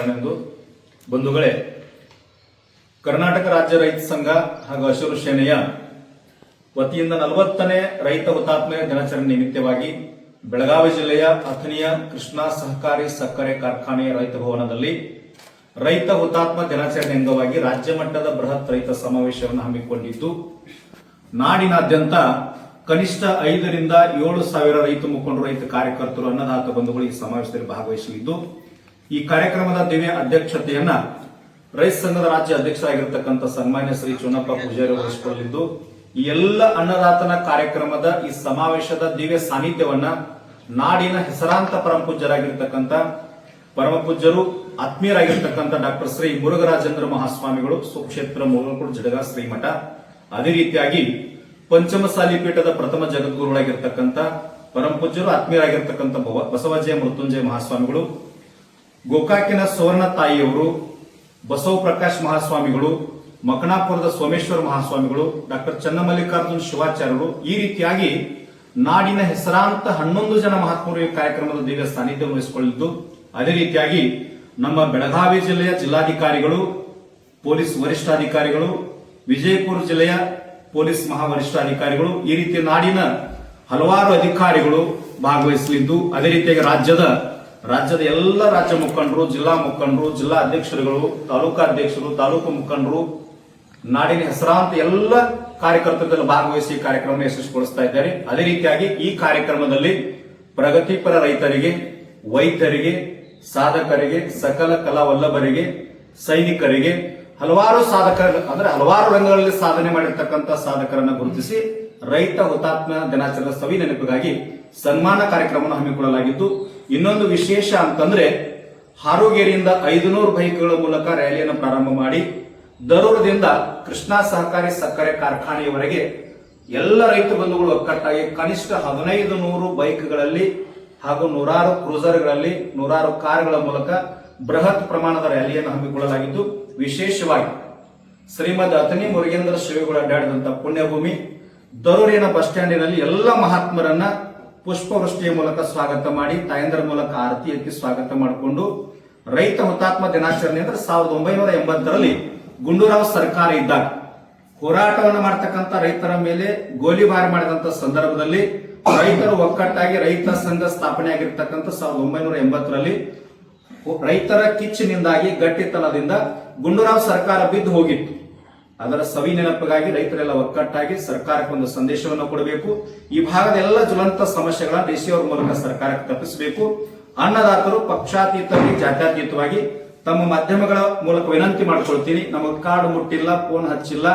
ಎಂದು. ಬಂಧುಗಳೇ, ಕರ್ನಾಟಕ ರಾಜ್ಯ ರೈತ ಸಂಘ ಹಾಗೂ ಹಸಿರು ಸೇನೆಯ ವತಿಯಿಂದ ನಲವತ್ತನೇ ರೈತ ಹುತಾತ್ಮ ದಿನಾಚರಣೆ ನಿಮಿತ್ತವಾಗಿ ಬೆಳಗಾವಿ ಜಿಲ್ಲೆಯ ಅಥಣಿಯ ಕೃಷ್ಣಾ ಸಹಕಾರಿ ಸಕ್ಕರೆ ಕಾರ್ಖಾನೆಯ ರೈತ ಭವನದಲ್ಲಿ ರೈತ ಹುತಾತ್ಮ ದಿನಾಚರಣೆ ಅಂಗವಾಗಿ ರಾಜ್ಯ ಮಟ್ಟದ ಬೃಹತ್ ರೈತ ಸಮಾವೇಶವನ್ನು ಹಮ್ಮಿಕೊಂಡಿದ್ದು, ನಾಡಿನಾದ್ಯಂತ ಕನಿಷ್ಠ ಐದರಿಂದ ಏಳು ಸಾವಿರ ರೈತ ಮುಖಂಡರು, ರೈತ ಕಾರ್ಯಕರ್ತರು ಅನ್ನದಾತ ಬಂಧುಗಳು ಈ ಸಮಾವೇಶದಲ್ಲಿ ಭಾಗವಹಿಸಲಿದ್ದು ಈ ಕಾರ್ಯಕ್ರಮದ ದಿವ್ಯ ಅಧ್ಯಕ್ಷತೆಯನ್ನ ರೈತ ಸಂಘದ ರಾಜ್ಯ ಅಧ್ಯಕ್ಷರಾಗಿರ್ತಕ್ಕಂಥ ಸನ್ಮಾನ್ಯ ಶ್ರೀ ಚುನಪ್ಪ ಪೂಜಾರಿ ವಹಿಸಿಕೊಳ್ಳಲಿದ್ದು, ಈ ಎಲ್ಲ ಅನ್ನದಾತನ ಕಾರ್ಯಕ್ರಮದ ಈ ಸಮಾವೇಶದ ದಿವ್ಯ ಸಾನ್ನಿಧ್ಯವನ್ನ ನಾಡಿನ ಹೆಸರಾಂತ ಪರಮಪೂಜ್ಯರಾಗಿರ್ತಕ್ಕಂಥ ಪರಮಪೂಜ್ಯರು, ಆತ್ಮೀಯರಾಗಿರ್ತಕ್ಕಂಥ ಡಾಕ್ಟರ್ ಶ್ರೀ ಮುರುಘರಾಜೇಂದ್ರ ಮಹಾಸ್ವಾಮಿಗಳು, ಸುಕ್ಷೇತ್ರ ಜಡಗಾ ಜಡಗ ಶ್ರೀಮಠ. ಅದೇ ರೀತಿಯಾಗಿ ಪಂಚಮಸಾಲಿ ಪೀಠದ ಪ್ರಥಮ ಜಗದ್ಗುರುಗಳಾಗಿರ್ತಕ್ಕಂಥ ಪರಮಪೂಜ್ಯರು, ಆತ್ಮೀಯರಾಗಿರ್ತಕ್ಕಂಥ ಬವ- ಬಸವಜಯ ಮೃತ್ಯುಂಜಯ ಮಹಾಸ್ವಾಮಿಗಳು ಗೋಕಾಕಿನ ಸುವರ್ಣ ತಾಯಿಯವರು, ಬಸವ ಪ್ರಕಾಶ್ ಮಹಾಸ್ವಾಮಿಗಳು, ಮಕನಾಪುರದ ಸೋಮೇಶ್ವರ ಮಹಾಸ್ವಾಮಿಗಳು, ಡಾಕ್ಟರ್ ಚನ್ನಮಲ್ಲಿಕಾರ್ಜುನ್ ಶಿವಾಚಾರ್ಯರು ಈ ರೀತಿಯಾಗಿ ನಾಡಿನ ಹೆಸರಾಂತ ಹನ್ನೊಂದು ಜನ ಮಹಾತ್ಮರು ಈ ಕಾರ್ಯಕ್ರಮದ ದಿವ್ಯ ಸಾನ್ನಿಧ್ಯ ವಹಿಸಿಕೊಳ್ಳಿದ್ದು ಅದೇ ರೀತಿಯಾಗಿ ನಮ್ಮ ಬೆಳಗಾವಿ ಜಿಲ್ಲೆಯ ಜಿಲ್ಲಾಧಿಕಾರಿಗಳು, ಪೊಲೀಸ್ ವರಿಷ್ಠಾಧಿಕಾರಿಗಳು, ವಿಜಯಪುರ ಜಿಲ್ಲೆಯ ಪೊಲೀಸ್ ಮಹಾವರಿಷ್ಠಾಧಿಕಾರಿಗಳು ಈ ರೀತಿ ನಾಡಿನ ಹಲವಾರು ಅಧಿಕಾರಿಗಳು ಭಾಗವಹಿಸಲಿದ್ದು, ಅದೇ ರೀತಿಯಾಗಿ ರಾಜ್ಯದ ರಾಜ್ಯದ ಎಲ್ಲ ರಾಜ್ಯ ಮುಖಂಡರು, ಜಿಲ್ಲಾ ಮುಖಂಡರು, ಜಿಲ್ಲಾ ಅಧ್ಯಕ್ಷರುಗಳು, ತಾಲೂಕಾ ಅಧ್ಯಕ್ಷರು, ತಾಲೂಕು ಮುಖಂಡರು, ನಾಡಿನ ಹೆಸರಾಂತ ಎಲ್ಲ ಕಾರ್ಯಕರ್ತರಲ್ಲಿ ಭಾಗವಹಿಸಿ ಕಾರ್ಯಕ್ರಮ ಯಶಸ್ವಿಗೊಳಿಸ್ತಾ ಇದ್ದಾರೆ. ಅದೇ ರೀತಿಯಾಗಿ ಈ ಕಾರ್ಯಕ್ರಮದಲ್ಲಿ ಪ್ರಗತಿಪರ ರೈತರಿಗೆ, ವೈದ್ಯರಿಗೆ, ಸಾಧಕರಿಗೆ, ಸಕಲ ಕಲಾವಲ್ಲಭರಿಗೆ, ಸೈನಿಕರಿಗೆ ಹಲವಾರು ಸಾಧಕರ, ಅಂದ್ರೆ ಹಲವಾರು ರಂಗಗಳಲ್ಲಿ ಸಾಧನೆ ಮಾಡಿರ್ತಕ್ಕಂಥ ಸಾಧಕರನ್ನ ಗುರುತಿಸಿ ರೈತ ಹುತಾತ್ಮ ದಿನಾಚರಣೆ ಸವಿ ನೆನಪಿಗಾಗಿ ಸನ್ಮಾನ ಕಾರ್ಯಕ್ರಮವನ್ನು ಹಮ್ಮಿಕೊಳ್ಳಲಾಗಿದ್ದು, ಇನ್ನೊಂದು ವಿಶೇಷ ಅಂತಂದ್ರೆ ಹಾರೋಗೇರಿಯಿಂದ ಐದುನೂರು ಬೈಕ್ಗಳ ಮೂಲಕ ರ್ಯಾಲಿಯನ್ನು ಪ್ರಾರಂಭ ಮಾಡಿ, ದರೂರದಿಂದ ಕೃಷ್ಣಾ ಸಹಕಾರಿ ಸಕ್ಕರೆ ಕಾರ್ಖಾನೆಯವರೆಗೆ ಎಲ್ಲ ರೈತ ಬಂಧುಗಳು ಒಕ್ಕಟ್ಟಾಗಿ ಕನಿಷ್ಠ ಹದಿನೈದು ನೂರು ಬೈಕ್ಗಳಲ್ಲಿ ಹಾಗೂ ನೂರಾರು ಕ್ರೂಸರ್ಗಳಲ್ಲಿ, ನೂರಾರು ಕಾರ್ಗಳ ಮೂಲಕ ಬೃಹತ್ ಪ್ರಮಾಣದ ರ್ಯಾಲಿಯನ್ನು ಹಮ್ಮಿಕೊಳ್ಳಲಾಗಿದ್ದು, ವಿಶೇಷವಾಗಿ ಶ್ರೀಮದ್ ಅತನಿ ಮುರುಗೇಂದ್ರ ಶ್ರೀಗಳು ಅಡ್ಡಾಡಿದಂತಹ ಪುಣ್ಯಭೂಮಿ ದರೂರಿನ ಬಸ್ ಸ್ಟ್ಯಾಂಡಿನಲ್ಲಿ ಎಲ್ಲ ಮಹಾತ್ಮರನ್ನ ಪುಷ್ಪವೃಷ್ಟಿಯ ಮೂಲಕ ಸ್ವಾಗತ ಮಾಡಿ, ತಾಯಂದ್ರ ಮೂಲಕ ಆರತಿ ಎತ್ತಿ ಸ್ವಾಗತ ಮಾಡಿಕೊಂಡು, ರೈತ ಹುತಾತ್ಮ ದಿನಾಚರಣೆ ಅಂದ್ರೆ ಸಾವಿರದ ಒಂಬೈನೂರ ಎಂಬತ್ತರಲ್ಲಿ ಗುಂಡೂರಾವ್ ಸರ್ಕಾರ ಇದ್ದಾಗ, ಹೋರಾಟವನ್ನು ಮಾಡ್ತಕ್ಕಂಥ ರೈತರ ಮೇಲೆ ಗೋಲಿಬಾರ್ ಮಾಡಿದಂತ ಸಂದರ್ಭದಲ್ಲಿ ರೈತರು ಒಕ್ಕಟ್ಟಾಗಿ ರೈತ ಸಂಘ ಸ್ಥಾಪನೆ ಆಗಿರ್ತಕ್ಕಂಥ ಸಾವಿರದ ಒಂಬೈನೂರ ಎಂಬತ್ತರಲ್ಲಿ ರೈತರ ಕಿಚ್ಚಿನಿಂದಾಗಿ ಗಟ್ಟಿತನದಿಂದ ಗುಂಡೂರಾವ್ ಸರ್ಕಾರ ಬಿದ್ದು ಹೋಗಿತ್ತು. ಅದರ ಸವಿ ನೆನಪಿಗಾಗಿ ರೈತರೆಲ್ಲ ಒಕ್ಕಟ್ಟಾಗಿ ಸರ್ಕಾರಕ್ಕೆ ಒಂದು ಸಂದೇಶವನ್ನು ಕೊಡಬೇಕು. ಈ ಭಾಗದ ಎಲ್ಲ ಜ್ವಲಂತ ಸಮಸ್ಯೆಗಳನ್ನ ಡಿಸಿಯವರ ಮೂಲಕ ಸರ್ಕಾರಕ್ಕೆ ತಪ್ಪಿಸಬೇಕು. ಅನ್ನದಾತರು ಪಕ್ಷಾತೀತವಾಗಿ, ಜಾತ್ಯಾತೀತವಾಗಿ ತಮ್ಮ ಮಾಧ್ಯಮಗಳ ಮೂಲಕ ವಿನಂತಿ ಮಾಡ್ಕೊಳ್ತೀನಿ. ನಮಗೆ ಕಾರ್ಡ್ ಮುಟ್ಟಿಲ್ಲ, ಫೋನ್ ಹಚ್ಚಿಲ್ಲ,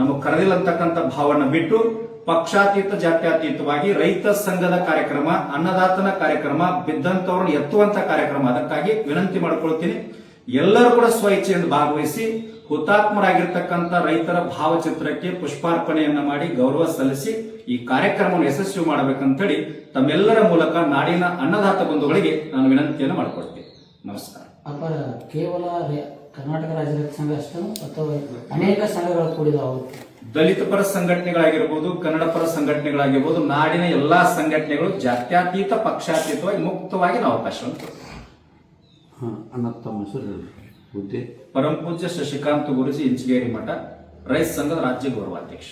ನಮಗೆ ಕರೆದಿಲ್ಲ ಅಂತಕ್ಕಂಥ ಭಾವನ ಬಿಟ್ಟು ಪಕ್ಷಾತೀತ, ಜಾತ್ಯಾತೀತವಾಗಿ ರೈತ ಸಂಘದ ಕಾರ್ಯಕ್ರಮ, ಅನ್ನದಾತನ ಕಾರ್ಯಕ್ರಮ, ಬಿದ್ದಂತವ್ರನ್ನ ಎತ್ತುವಂತ ಕಾರ್ಯಕ್ರಮ. ಅದಕ್ಕಾಗಿ ವಿನಂತಿ ಮಾಡ್ಕೊಳ್ತೀನಿ. ಎಲ್ಲರೂ ಕೂಡ ಸ್ವಇಚ್ಛೆಯಿಂದ ಭಾಗವಹಿಸಿ ಹುತಾತ್ಮರಾಗಿರ್ತಕ್ಕಂಥ ರೈತರ ಭಾವಚಿತ್ರಕ್ಕೆ ಪುಷ್ಪಾರ್ಪಣೆಯನ್ನ ಮಾಡಿ ಗೌರವ ಸಲ್ಲಿಸಿ ಈ ಕಾರ್ಯಕ್ರಮವನ್ನು ಯಶಸ್ವಿ ಮಾಡಬೇಕಂತೇಳಿ ತಮ್ಮೆಲ್ಲರ ಮೂಲಕ ನಾಡಿನ ಅನ್ನದಾತ ಬಂಧುಗಳಿಗೆ ನಾನು ವಿನಂತಿಯನ್ನು ಮಾಡಿಕೊಡ್ತೀನಿ ನಮಸ್ಕಾರ. ಅಪ್ಪ ಕೇವಲ ಕರ್ನಾಟಕ ರಾಜ್ಯ ರೈತ ಸಂಘ ಅಷ್ಟೇ ಅಥವಾ ಅನೇಕ ಸಂಘಗಳು ಕೂಡಿದಾವು ದಲಿತ ಪರ ಸಂಘಟನೆಗಳಾಗಿರ್ಬೋದು ಕನ್ನಡ ಪರ ಸಂಘಟನೆಗಳಾಗಿರ್ಬೋದು ನಾಡಿನ ಎಲ್ಲಾ ಸಂಘಟನೆಗಳು ಜಾತ್ಯಾತೀತ ಪಕ್ಷಾತೀತವಾಗಿ ಮುಕ್ತವಾಗಿ ನಾವು ಅವಕಾಶವನ್ನು ಅಣ್ಣ ತಮ್ಮ ಹೆಸರು ಹುದ್ದೆ ಹುದ್ದೆ ಪರಮಪೂಜ್ಯ ಶಶಿಕಾಂತ್ ಗುರುಜಿ ಇಂಚಗೇರಿ ಮಠ ರೈತ ಸಂಘದ ರಾಜ್ಯ ಗೌರವಾಧ್ಯಕ್ಷ.